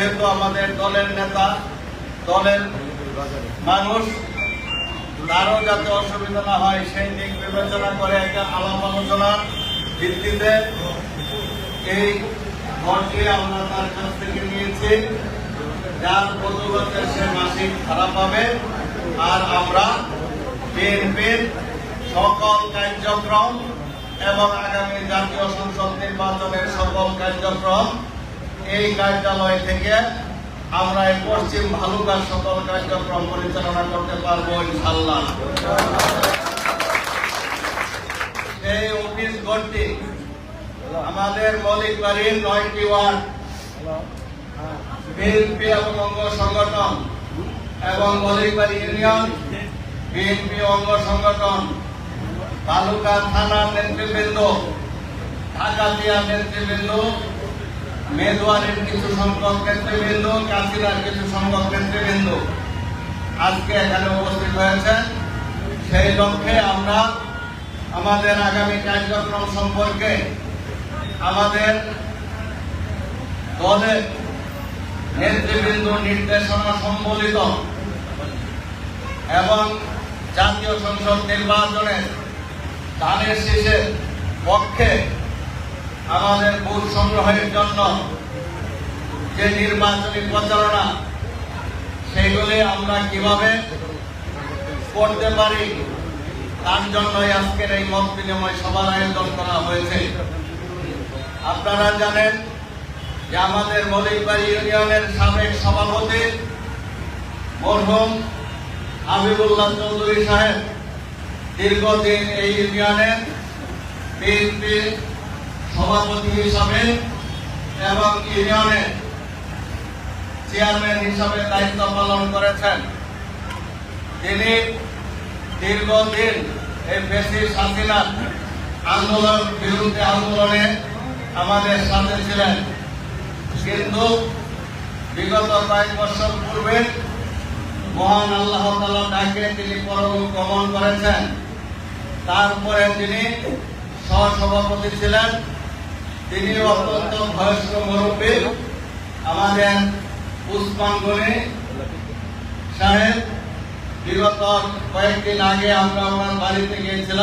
যেহেতু আমাদের দলের নেতা, দলের মানুষ, তারও যাতে অসুবিধা না হয়, সেই দিক বিবেচনা করে একটা আলাপ আলোচনার ভিত্তিতে এই ঘরটি আমরা তার কাছ থেকে নিয়েছি। যার প্রতিবাদের সে মাসিক খারাপ পাবে। আর আমরা বিএনপির সকল কার্যক্রম এবং আগামী জাতীয় সংসদ নির্বাচনের সকল কার্যক্রম এই কার্যালয় থেকে আমরা এই পশ্চিম ভালুকার সকল কার্যক্রম পরিচালনা করতে পারব ইনশাল্লাহ এই অফিস ঘরটি আমাদের মৌলিক বাড়ির নয়টি ওয়ার্ড। বিএনপি এবং অঙ্গ সংগঠন এবং মৌলিকবাড়ি ইউনিয়ন, বিএনপি অঙ্গ সংগঠন, তালুকা থানার নেতৃবৃন্দ ঢাকাতিয়া নেতৃবৃন্দ মেদুয়ারের কিছু সংখ্যক নেতৃবৃন্দ কাশিরার কিছু সংখ্যক নেতৃবৃন্দ আজকে এখানে উপস্থিত হয়েছেন সেই লক্ষ্যে আমরা আমাদের আগামী কার্যক্রম সম্পর্কে আমাদের দলের নেতৃবৃন্দ নির্দেশনা সম্বলিত এবং জাতীয় সংসদ নির্বাচনের ধানের শীষের পক্ষে আমাদের ভোট সংগ্রহের জন্য যে নির্বাচনী প্রচারণা, সেগুলি আমরা কীভাবে করতে পারি, তার জন্যই আজকের এই মত বিনিময় সভার আয়োজন করা হয়েছে। আপনারা জানেন যে আমাদের মলিকবাড়ি ইউনিয়নের সাবেক সভাপতি মরহুম হাবিবুল্লাহ চৌধুরী সাহেব দীর্ঘদিন এই ইউনিয়নের বিএনপি সভাপতি হিসাবে এবং ইউনিয়নের চেয়ারম্যান হিসাবে দায়িত্ব পালন করেছেন। তিনি দীর্ঘদিন এই বেশি শাসিনার আন্দোলন বিরুদ্ধে আন্দোলনে আমাদের সাথে ছিলেন। কিন্তু বিগত কয়েক বছর পূর্বে মহান আল্লাহ তালা ডাকে তিনি পরম গমন করেছেন। তারপরে তিনি সহসভাপতি ছিলেন। তিনি অত্যন্ত বয়স্ক মুরব্বী আমাদের পুষ্পাঙ্গনে সাহেব বিগত কয়েকদিন আগে আমরা ওনার বাড়িতে গিয়েছিলাম।